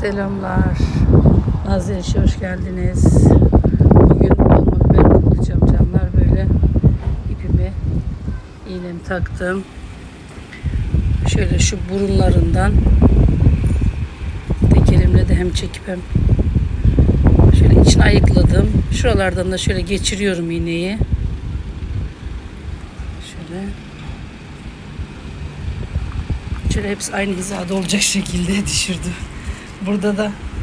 Selamlar. Nazlı hoş geldiniz. Bugün dolma biber kurutacağım canlar. Böyle ipimi, iğnemi taktım. Şöyle şu burunlarından tek de hem çekip hem şöyle içine ayıkladım. Şuralardan da şöyle geçiriyorum iğneyi. Şöyle Şöyle hepsi aynı hizada olacak şekilde düşürdüm. Burada da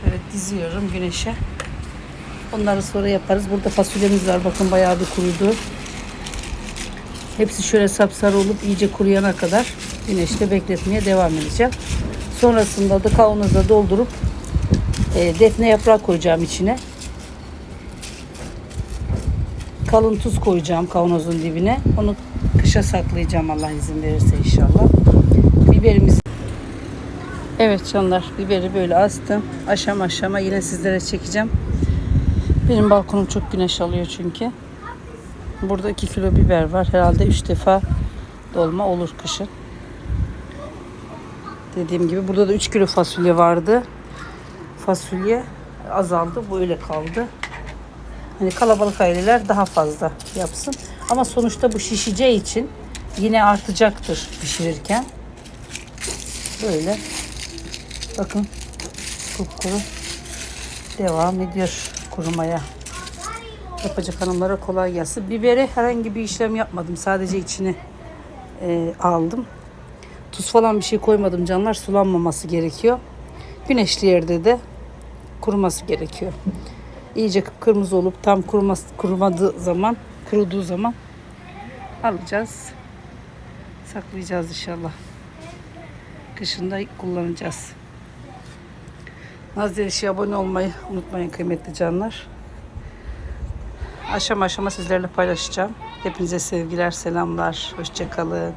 şöyle diziyorum güneşe. Onları sonra yaparız. Burada fasulyemiz var. Bakın bayağı bir kurudu. Hepsi şöyle sapsarı olup iyice kuruyana kadar güneşte bekletmeye devam edeceğim. Sonrasında da kavanoza doldurup e, defne yaprağı koyacağım içine. Kalın tuz koyacağım kavanozun dibine. Onu kışa saklayacağım Allah izin verirse inşallah. Biberimiz Evet canlar biberi böyle astım. Aşama aşama yine sizlere çekeceğim. Benim balkonum çok güneş alıyor çünkü. Burada 2 kilo biber var. Herhalde 3 defa dolma olur kışın. Dediğim gibi burada da 3 kilo fasulye vardı. Fasulye azaldı. Bu öyle kaldı. Hani kalabalık aileler daha fazla yapsın. Ama sonuçta bu şişeceği için yine artacaktır pişirirken. Böyle. Bakın kupkuru devam ediyor kurumaya. Yapacak hanımlara kolay gelsin. Bibere herhangi bir işlem yapmadım. Sadece içini e, aldım. Tuz falan bir şey koymadım canlar. Sulanmaması gerekiyor. Güneşli yerde de kuruması gerekiyor. İyice kırmızı olup tam kuruması, kurumadığı zaman, kuruduğu zaman alacağız. Saklayacağız inşallah. Kışında kullanacağız. Nazlı işe abone olmayı unutmayın kıymetli canlar. Aşama aşama sizlerle paylaşacağım. Hepinize sevgiler, selamlar. Hoşçakalın.